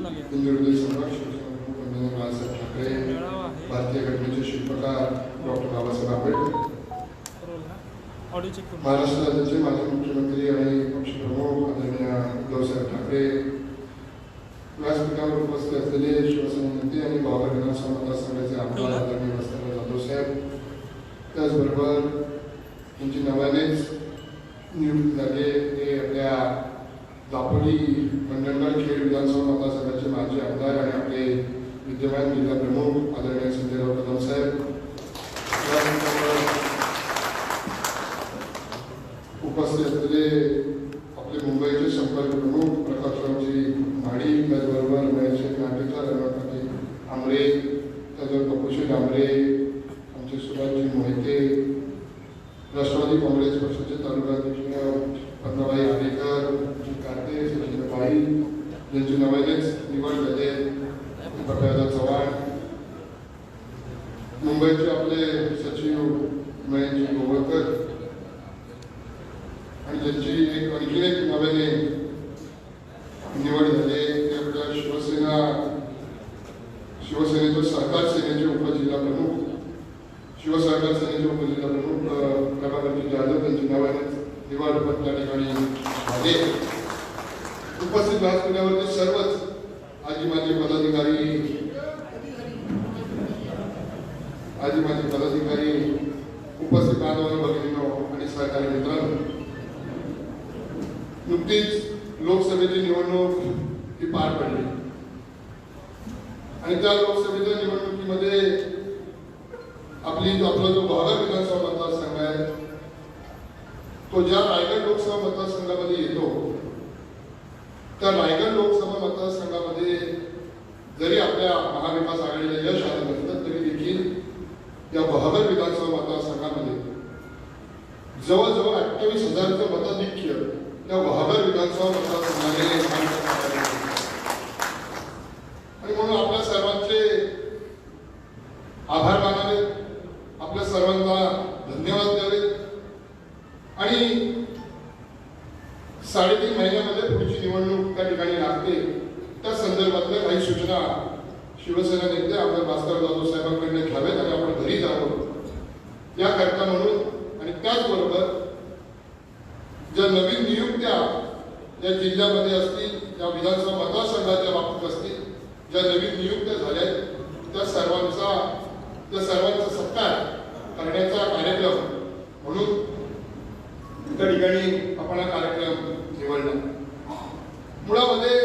हिंदुहृदय सम्राट शिवसेना बाळासाहेब ठाकरे भारतीय घटनेचे शिल्पकार डॉक्टर बाबासाहेब आंबेडकर. महाराष्ट्र राज्याचे माजी मुख्यमंत्री आणि पक्षप्रमुख आदरणीय उद्धवसाहेब ठाकरे. व्यासपीठावर उपस्थित असलेले शिवसेना नेते आणि बाबर विधानसभा मतदारसंघाचे आमदार आदरणीय वस्त्र जाधव साहेब त्याचबरोबर त्यांची नव्यानेच नियुक्त झाले ते आपल्या दापोली मंडणगड खेड विधानसभा मतदारसंघाचे माजी आमदार आणि आपले विद्यमान जिल्हा प्रमुख आदरणीय संजयराव कदम साहेब. उपस्थित असलेले आपले मुंबईचे संपर्क प्रमुख प्रकाशरावजी माडी त्याचबरोबर महेश नाटेकर रमापती आमरे त्याचबरोबर कपुशी डांबरे आमचे सुभाषजी मोहिते राष्ट्रवादी काँग्रेस पक्षाचे तालुकाध्यक्ष पंधराबाई आडेकर जी कार्ते सचिनबाई ज्यांची नव्यानेच निवड झाले प्रकाशदा चव्हाण मुंबईचे आपले सचिव महेशजी गोवळकर आणि ज्यांची एक आणखी एक नव्याने निवड झाली ते आपल्या शिवसेना शिवसेनेचे सहकार सेनेचे उपजिल्हा प्रमुख शिवसहकार सेनेचे उपजिल्हा प्रमुख अ, प्रभाकरजी जाधव यांची नव्याने निवड पण त्या ठिकाणी झाली उपस्थित व्यासपीठावरती सर्वच आजी माझे पदाधिकारी आजी माझे पदाधिकारी उपस्थित बांधवांनो भगिनींनो आणि सहकारी मित्रांनो नुकतीच लोकसभेची निवडणूक ही पार पडली. आणि त्या लोकसभेच्या निवडणुकीमध्ये आपली आपला जो भागार विधानसभा मतदारसंघ आहे तो ज्या रायगड लोकसभा मतदारसंघामध्ये येतो त्या रायगड लोकसभा मतदारसंघामध्ये जरी आपल्या महाविकास आघाडीला यश आलं नसलं तरी देखील या बहागर विधानसभा मतदारसंघामध्ये जवळजवळ अठ्ठावीस हजारचं मताधिक्य त्या वहागर विधानसभा मतदारसंघाने आणि म्हणून आपल्या सर्वांचे आभार मानावे आपल्या सर्वांना धन्यवाद द्यावे आणि साडेतीन महिन्यामध्ये पुढची निवडणूक त्या ठिकाणी लागते. त्या संदर्भातल्या काही सूचना शिवसेना नेते आमदार भास्कर जाधव साहेबांकडे घ्याव्यात आणि आपण घरी जावं. याकरता म्हणून आणि त्याचबरोबर ज्या नवीन नियुक्त्या या जिल्ह्यामध्ये असतील या विधानसभा मतदारसंघाच्या बाबतीत असतील ज्या नवीन नियुक्त्या झाल्या आहेत, त्या सर्वांचा त्या सर्वांचा सत्कार करण्याचा कार्यक्रम म्हणून त्या ठिकाणी आपण हा कार्यक्रम निवडला मुळामध्ये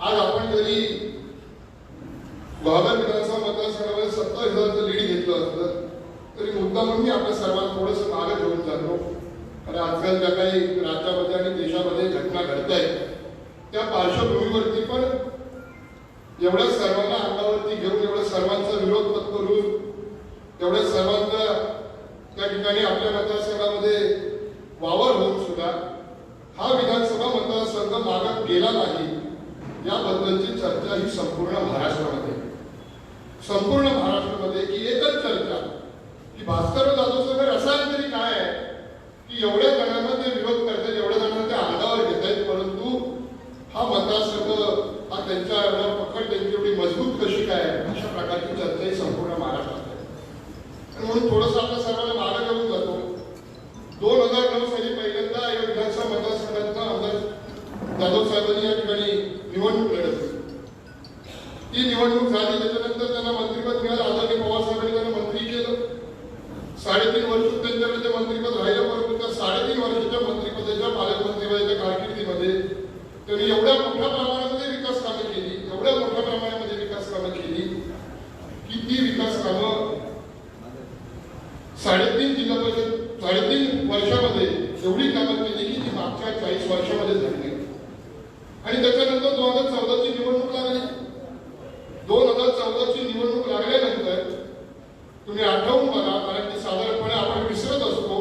आज आपण जरी बहादर विधानसभा मतदारसंघामध्ये सत्तावीस हजारचं लीड घेतलं असतं तरी मुद्दा म्हणून मी आपल्या सर्वांना थोडंसं मागे घेऊन जातो कारण आजकाल ज्या काही राज्यामध्ये आणि देशामध्ये घटना घडत आहेत त्या पार्श्वभूमीवरती पण एवढ्या सर्व अंगावरती घेऊन एवढ्या सर्वांचा विरोध पत्करून एवढ्या सर्वांचा त्या ठिकाणी आपल्या मतदारसंघामध्ये वावर होऊन सुद्धा हा विधानसभा मतदारसंघ मागत गेला नाही याबद्दलची चर्चा ही संपूर्ण महाराष्ट्रामध्ये. संपूर्ण महाराष्ट्रामध्ये की एकच चर्चा. की भास्कर जाधव सर रसायन तरी काय आहे? की एवढ्या जणांना ते विरोध करतात एवढ्या जणांना ते अंगावर घेत आहेत परंतु हा मतदारसंघ हा त्यांच्या एवढा पकड त्यांची एवढी मजबूत कशी काय अशा प्रकारची चर्चा ही संपूर्ण महाराष्ट्रात आहे. म्हणून थोडंसं आपल्या सर्वांना मागे घेऊन जातो दोन हजार नऊ साली पहिल्यांदा या विधानसभा मतदारसंघातला आमदार जाधव साहेबांनी या ठिकाणी निवडणूक लढवली ती निवडणूक झाली त्याच्यानंतर त्यांना मंत्रीपद मिळालं. आदरणीय पवारसाहेबांनी त्यांना मंत्री केलं. साडेतीन वर्ष त्यांच्याकडे ते मंत्रीपद राहिलं परंतु त्या साडेतीन वर्षाच्या मंत्रीपदाच्या पालकमंत्रीपदाच्या कारकिर्दीमध्ये त्यांनी एवढ्या मोठ्या प्रमाणामध्ये विकास कामे केली एवढ्या मोठ्या प्रमाणामध्ये विकास कामं केली की ती विकास कामं साडेतीन जिल्हा परिषद साडेतीन वर्षामध्ये एवढी कामं केली की ती मागच्या चाळीस वर्षामध्ये झाली. आणि त्याच्यानंतर दोन हजार चौदाची निवडणूक लागली दोन हजार चौदाची निवडणूक लागल्यानंतर तुम्ही आठवून बघा कारण की साधारणपणे आपण विसरत असतो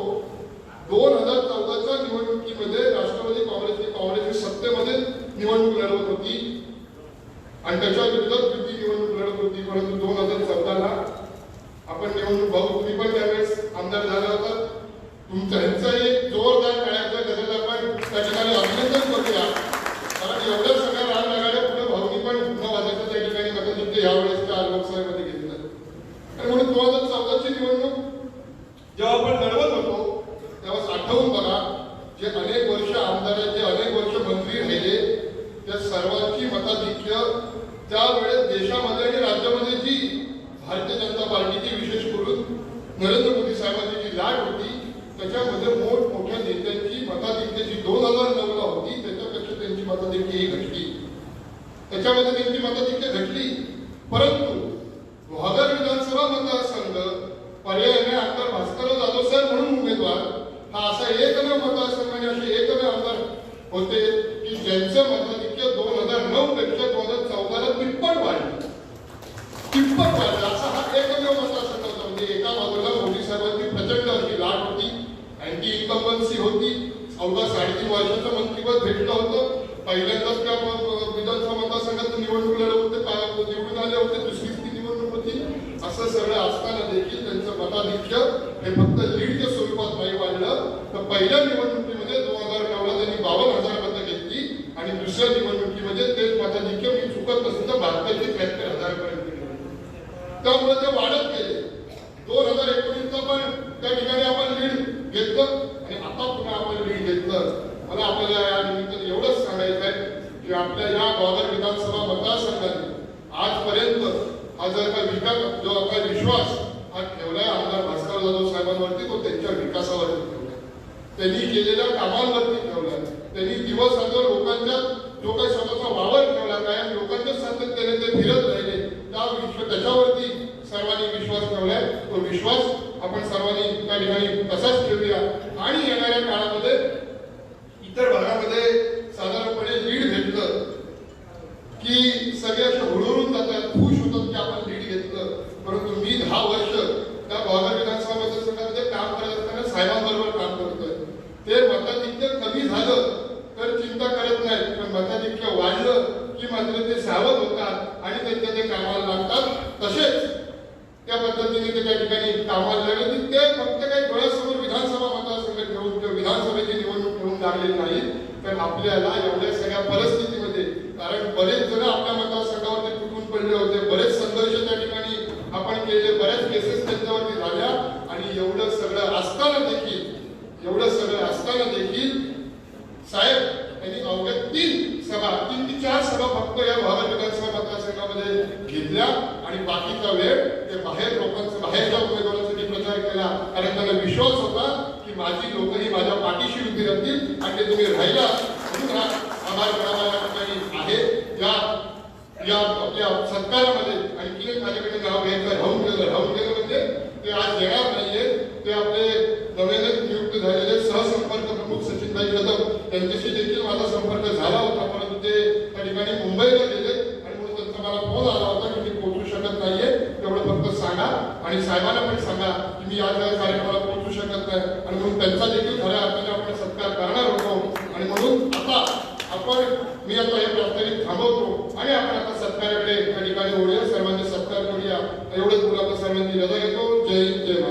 दोन हजार चौदाच्या निवडणुकीमध्ये राष्ट्रवादी काँग्रेसने काँग्रेसची सत्तेमध्ये निवडणूक लढवत होती आणि त्याच्या विरोधात युती निवडणूक लढत होती परंतु दोन हजार चौदाला आपण निवडणूक भाऊ तुम्ही पण त्यावेळेस आमदार झाला होता. तुमचा एक जोरदार टाळ्याचा त्याच्यात आपण त्या ठिकाणी अभिनंदन करूया. कारण एवढ्या सगळ्या राजनगाड्या पुढे भाऊ यावेळेसच्या लोकसभेमध्ये घेतलं. आणि म्हणून दोन हजार चौदाची निवडणूक जेव्हा आपण लढवत होतो तेव्हा साठवून बघा जे अनेक वर्ष आमदार आहेत, जे अनेक वर्ष मंत्री राहिले त्या सर्वांची मताधिक्य त्यावेळेस देशामध्ये आणि राज्यामध्ये जी भारतीय जनता पार्टीची विशेष करून नरेंद्र मोदी साहेबांची जी लाट होती त्याच्यामध्ये मोठमोठ्या नेत्यांची मताधिक्य जी दोन हजार नऊला होती त्याच्यापेक्षा त्यांची मताधिक्य ही घटली. त्याच्यामध्ये त्यांची मताधिक्य घटली. परंतु गुहागर विधानसभा मतदारसंघ पर्यायाने आमदार भास्कर जाधव साहेब म्हणून उमेदवार हा असा एकमेव मतदारसंघ आणि असे एकमेव आमदार होते की ज्यांचं मताधिक्य दोन हजार नऊ पेक्षा दोन हजार चौदाला तिप्पट वाढलं तिप्पट वाढलं असा हा एकमेव मतदारसंघ होता म्हणजे एका बाजूला मोदी साहेबांची प्रचंड अशी लाट होती अँटी इन्कम्बन्सी होती अवघा साडेतीन वर्षाचं मंत्रिपद भेटलं होतं. पहिल्यांदाच त्या विधानसभा मतदारसंघात निवडणूक लढवत होते निवडून आले होते दुसरीच ती निवडणूक होती. असं सगळं असताना देखील त्यांचं मताधिक्य हे फक्त लीडच्या स्वरूपात नाही वाढलं. तर पहिल्या निवडणूक दोन हजार नऊला त्यांनी बावन्न हजार मतं घेतली आणि दुसऱ्या निवडणुकीमध्ये तेच मताधिक्य मी चुकत नसेल तर भारताचे त्र्याहत्तर हजार पर्यंत गेले. त्यामुळे ते वाढत गेले दोन हजार एकोणीसला पण त्या ठिकाणी आपण लीड घेतलं आणि आता पुन्हा आपण लीड घेतलं मला आपल्याला या निमित्ताने एवढंच सांगायचं आहे की आपल्या या ग्वादर विधानसभा मतदारसंघाने आजपर्यंत हा जर का विकास जो आपला विश्वास हा ठेवलाय आमदार भास्कर जाधव साहेबांवरती तो त्यांच्या विकासावरती ठेवला त्यांनी केलेल्या कामांवरती ठेवला त्यांनी दिवस रात्र लोकांच्या जो काही स्वतःचा वावर ठेवला कायम लोकांच्या सातत्याने ते फिरत राहिले त्या विश्व त्याच्यावरती सर्वांनी विश्वास ठेवलाय. तो विश्वास आपण सर्वांनी त्या ठिकाणी तसाच ठेवूया. आणि येणाऱ्या काळामध्ये इतर भागामध्ये की सगळे असे हुडहुडून जातात खुश होतात की आपण लीड घेतलं. परंतु मी दहा वर्ष त्या ग्वादर विधानसभा मतदारसंघामध्ये काम करत असताना साहेबांबरोबर काम करतोय ते मताधिक्य कमी झालं तर चिंता करत नाही पण मताधिक्य वाढलं की मात्र ते सावध होतात आणि त्यांच्या ते कामाला लागतात. तसेच त्या पद्धतीने ते त्या ठिकाणी कामाला लागले की ते फक्त काही डोळ्यासमोर विधानसभा मतदारसंघ ठेवून किंवा विधानसभेची निवडणूक ठेवून लागलेली नाही तर आपल्याला एवढ्या सगळ्या परिस्थिती कारण बरेच जण आपल्या मतदारसंघावरती तुटून पडले होते बरेच संघर्ष त्या ठिकाणी आपण केले बऱ्याच केसेस त्यांच्यावरती झाल्या आणि एवढं सगळं असताना देखील एवढं सगळं असताना देखील साहेब यांनी अवघ्या तीन सभा तीन ते चार सभा फक्त या भागात विधानसभा मतदारसंघामध्ये घेतल्या आणि बाकीचा वेळ ते बाहेर लोकांचा बाहेरच्या उमेदवारांसाठी प्रचार केला. कारण त्यांना विश्वास होता की माझी लोक ही माझ्या पाठीशी उभी राहतील आणि ते तुम्ही राहिला. म्हणून हा आभार या ठिकाणी आहे. या या आपल्या सत्कारामध्ये आणखी माझ्याकडे गाव घ्यायचं राहून गेलं राहून गेलं म्हणजे ते आज येणार नाहीये ते आपले नव्याने नियुक्त झालेले सहसंपर्क प्रमुख सचिनभाई कदम त्यांच्याशी देखील माझा संपर्क झाला होता परंतु ते त्या ठिकाणी मुंबईला गेले आणि म्हणून त्यांचा मला फोन आला होता की मी पोहोचू शकत नाहीये तेवढं फक्त सांगा आणि साहेबांना पण सांगा की मी आज या कार्यक्रमाला पोहोचू शकत नाही. आणि म्हणून त्यांचा देखील खऱ्या अर्थाने आपण सत्कार करणार होतो. आणि म्हणून आता आपण मी आता हे प्रास्ताविक थांबवतो. आणि आपण आता सत्काराकडे या ठिकाणी ओढूया. सर्वांनी सत्कार करूया. एवढंच बोला सर्वांनी रजा घेतो जय हिंद जय